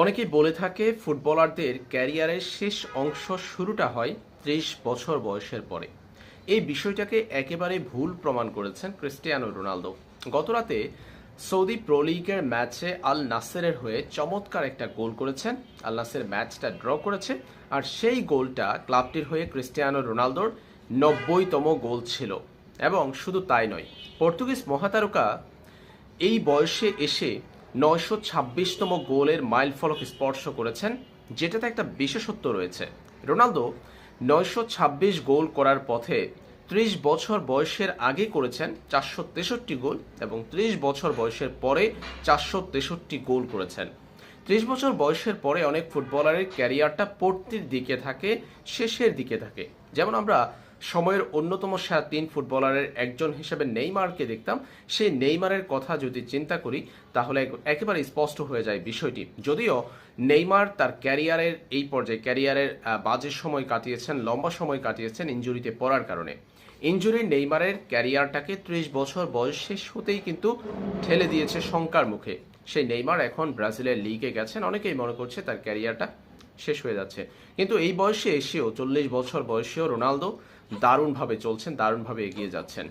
অনেকেই বলে থাকে ফুটবলারদের ক্যারিয়ারের শেষ অংশ শুরুটা হয় ত্রিশ বছর বয়সের পরে। এই বিষয়টাকে একেবারে ভুল প্রমাণ করেছেন ক্রিস্টিয়ানো রোনালদো। গতরাতে সৌদি প্রো লিগের ম্যাচে আল নাসেরের হয়ে চমৎকার একটা গোল করেছেন। আল নাসের ম্যাচটা ড্র করেছে আর সেই গোলটা ক্লাবটির হয়ে ক্রিস্টিয়ানো রোনালদোর নব্বইতম গোল ছিল। এবং শুধু তাই নয়, পর্তুগিজ মহাতারকা এই বয়সে এসে নয়শো ছাব্বিশতম গোলের মাইল ফলক স্পর্শ করেছেন, যেটাতে একটা বিশেষত্ব রয়েছে। রোনালদো নয়শো ছাব্বিশ গোল করার পথে ত্রিশ বছর বয়সের আগে করেছেন চারশো তেষট্টি গোল এবং ত্রিশ বছর বয়সের পরে চারশো তেষট্টি গোল করেছেন। ত্রিশ বছর বয়সের পরে অনেক ফুটবলারের ক্যারিয়ারটা পড়তির দিকে থাকে, শেষের দিকে থাকে। যেমন আমরা সময়ের অন্যতম সেরা তিন ফুটবলারের একজন হিসেবে নেইমারকে দেখতাম। সেই নেইমারের কথা যদি চিন্তা করি, তাহলে একেবারে স্পষ্ট হয়ে যায় বিষয়টি। যদিও নেইমার তার ক্যারিয়ারের, এই পর্যায়ে ক্যারিয়ারের বাজে সময় কাটিয়েছেন, লম্বা সময় কাটিয়েছেন ইঞ্জুরিতে পড়ার কারণে। ইঞ্জুরি নেইমারের ক্যারিয়ারটাকে ত্রিশ বছর বয়স শেষ হতেই কিন্তু ঠেলে দিয়েছে শঙ্কার মুখে। সেই নেইমার এখন ব্রাজিলের লিগে গেছেন। অনেকেই মনে করছে তার ক্যারিয়ারটা শেষ হয়ে যাচ্ছে। কিন্তু এই বয়সে এসেও, চল্লিশ বছর বয়সেও রোনালদো দারুণভাবে চলছেন, দারুণভাবে এগিয়ে যাচ্ছেন।